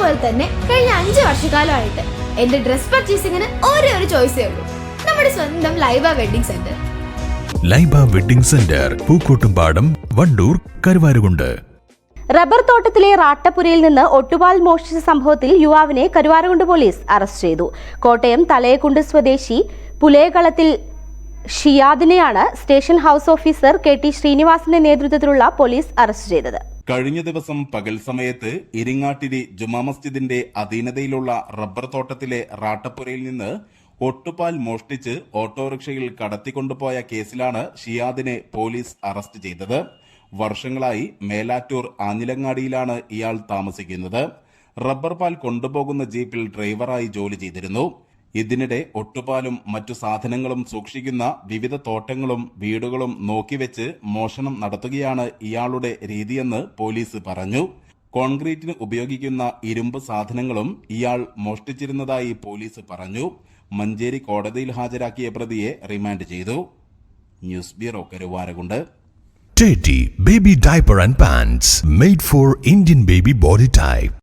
പോലെ തന്നെ കഴിഞ്ഞ അഞ്ച് വർഷക്കാലമായിട്ട് എന്റെ ഡ്രസ് പർച്ചേസിങ്ങിന് ഒരേ ഒരു ചോയ്സേ ഉള്ളൂ. നമ്മുടെ സ്വന്തം Laiba wedding centre Laiba wedding centre Pookkottumpadam Wandoor Karuvarakundu. Rubber തോട്ടത്തിലെ റാട്ടപ്പുരയിൽ നിന്ന് ഒട്ടുപാൽ മോഷ്ടിച്ച സംഭവത്തിൽ യുവാവിനെ കരുവാരകുണ്ട് പോലീസ് അറസ്റ്റ് ചെയ്തു. കോട്ടയം തലയക്കുണ്ട് സ്വദേശി പുലേകളത്തിൽ ഷിയാദിനെയാണ് station house officer K T ശ്രീനിവാസിന്റെ നേതൃത്വത്തിലുള്ള പോലീസ് അറസ്റ്റ് ചെയ്തത്. കഴിഞ്ഞ ദിവസം പകൽ സമയത്ത് ഇരിങ്ങാട്ടിരി ജുമാ മസ്ജിദിന്റെ അധീനതയിലുള്ള റബ്ബർ തോട്ടത്തിലെ റാട്ടപ്പുരയിൽ നിന്ന് ഒട്ടുപാൽ മോഷ്ടിച്ച് ഓട്ടോറിക്ഷയിൽ കടത്തിക്കൊണ്ടുപോയ കേസിലാണ് ഷിയാദിനെ പോലീസ് അറസ്റ്റ് ചെയ്തത്. വർഷങ്ങളായി മേലാറ്റൂർ ആഞ്ഞിലങ്ങാടിയിലാണ് ഇയാൾ താമസിക്കുന്നത്. റബ്ബർ പാൽ കൊണ്ടുപോകുന്ന ജീപ്പിൽ ഡ്രൈവറായി ജോലി ചെയ്തിരുന്നു. ഇതിനിടെ ഒട്ടുപാലും മറ്റു സാധനങ്ങളും സൂക്ഷിക്കുന്ന വിവിധ തോട്ടങ്ങളും വീടുകളും നോക്കിവെച്ച് മോഷണം നടത്തുകയാണ് ഇയാളുടെ രീതിയെന്ന് പോലീസ് പറഞ്ഞു. കോൺക്രീറ്റിന് ഉപയോഗിക്കുന്ന ഇരുമ്പ് സാധനങ്ങളും ഇയാൾ മോഷ്ടിച്ചിരുന്നതായി പോലീസ് പറഞ്ഞു. മഞ്ചേരി കോടതിയിൽ ഹാജരാക്കിയ പ്രതിയെ റിമാൻഡ് ചെയ്തു. News bureau Karuvarakundu. Teddy baby Diaper and Pants made for Indian baby body type.